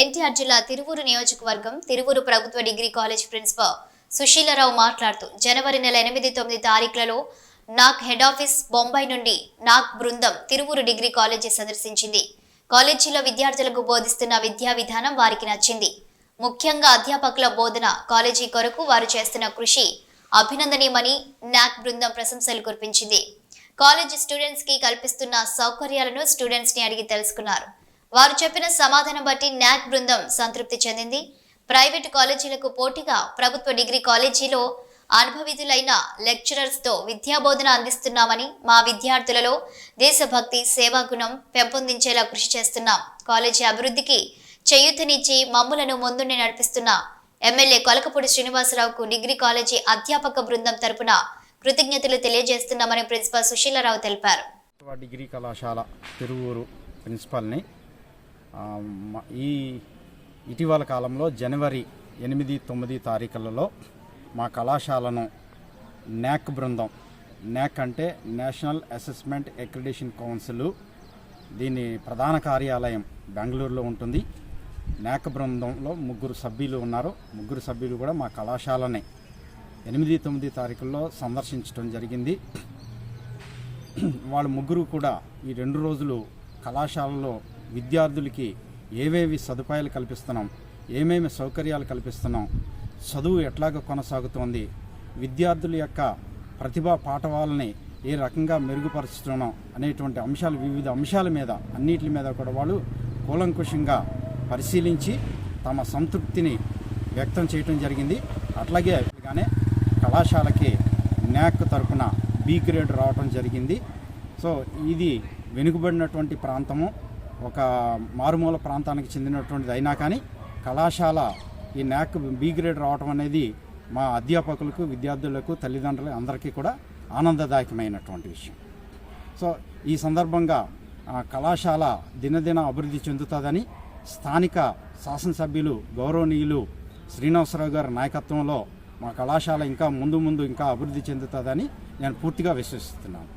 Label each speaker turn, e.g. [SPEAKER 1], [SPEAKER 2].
[SPEAKER 1] ఎన్టీఆర్ జిల్లా తిరువూరు నియోజకవర్గం తిరువూరు ప్రభుత్వ డిగ్రీ కాలేజ్ ప్రిన్సిపల్ సుశీలరావు మాట్లాడుతూ జనవరి నెల ఎనిమిది తొమ్మిది తారీఖులలో నాక్ హెడ్ ఆఫీస్ బొంబాయి నుండి నాక్ బృందం తిరువూరు డిగ్రీ కాలేజీ సందర్శించింది. కాలేజీలో విద్యార్థులకు బోధిస్తున్న విద్యా విధానం వారికి నచ్చింది. ముఖ్యంగా అధ్యాపకుల బోధన కాలేజీ కొరకు వారు చేస్తున్న కృషి అభినందనీయమని నాక్ బృందం ప్రశంసలు కురిపించింది. కాలేజీ స్టూడెంట్స్కి కల్పిస్తున్న సౌకర్యాలను స్టూడెంట్స్ని అడిగి తెలుసుకున్నారు. వారు చెప్పిన సమాధానం బట్టి న్యాక్ బృందం సంతృప్తి చెందింది. ప్రైవేటు కాలేజీలకు పోటీగా ప్రభుత్వ డిగ్రీ కాలేజీలో అనుభవితులైన లెక్చరర్స్తో విద్యాబోధన అందిస్తున్నామని మా విద్యార్థులలో దేశభక్తి సేవాగుణం పెంపొందించేలా కృషి చేస్తున్నాం కాలేజీ అభివృద్ధికి చేయూతనిచ్చి మమ్ములను ముందుండి నడిపిస్తున్న ఎమ్మెల్యే కొలకపూడి శ్రీనివాసరావుకు డిగ్రీ కాలేజీ అధ్యాపక బృందం తరపున కృతజ్ఞతలు తెలియజేస్తున్నామని ప్రిన్సిపల్ సుశీలరావు తెలిపారు.
[SPEAKER 2] డిగ్రీ కళాశాల తిరువూరు ప్రిన్సిపాల్ని ఈ ఇటీవల కాలంలో జనవరి ఎనిమిది తొమ్మిది తారీఖులలో మా కళాశాలను న్యాక్ బృందం న్యాక్ అంటే నేషనల్ అసెస్మెంట్ అక్రిడేషన్ కౌన్సిల్ దీని ప్రధాన కార్యాలయం బెంగళూరులో ఉంటుంది. న్యాక్ బృందంలో ముగ్గురు సభ్యులు ఉన్నారు. ముగ్గురు సభ్యులు కూడా మా కళాశాలనే. ఎనిమిది తొమ్మిది తారీఖుల్లో సందర్శించడం జరిగింది. వాళ్ళు ముగ్గురు కూడా ఈ రెండు రోజులు కళాశాలలో విద్యార్థులకి ఏవేవి సదుపాయాలు కల్పిస్తున్నాం ఏమేమి సౌకర్యాలు కల్పిస్తున్నాం చదువు ఎట్లాగ కొనసాగుతోంది విద్యార్థుల యొక్క ప్రతిభా పాఠవాలని ఏ రకంగా మెరుగుపరుస్తున్నాం అనేటువంటి అంశాలు వివిధ అంశాల మీద అన్నిటి మీద కూడా వాళ్ళు కూలంకుషంగా పరిశీలించి తమ సంతృప్తిని వ్యక్తం చేయటం జరిగింది. అట్లాగే కళాశాలకి న్యాక్ తరపున బి గ్రేడ్ రావటం జరిగింది. సో ఇది వెనుకబడినటువంటి ప్రాంతము. ఒక మారుమూల ప్రాంతానికి చెందినటువంటిది అయినా కానీ కళాశాల ఈ న్యాక్ బి గ్రేడ్ రావటం అనేది మా అధ్యాపకులకు విద్యార్థులకు తల్లిదండ్రులకు అందరికీ కూడా ఆనందదాయకమైనటువంటి విషయం. సో ఈ సందర్భంగా కళాశాల దినదిన అభివృద్ధి చెందుతుందని స్థానిక శాసనసభ్యులు గౌరవనీయులు శ్రీనివాసరావు గారి నాయకత్వంలో మా కళాశాల ఇంకా ముందు ముందు ఇంకా అభివృద్ధి చెందుతుందని నేను పూర్తిగా విశ్వసిస్తున్నాను.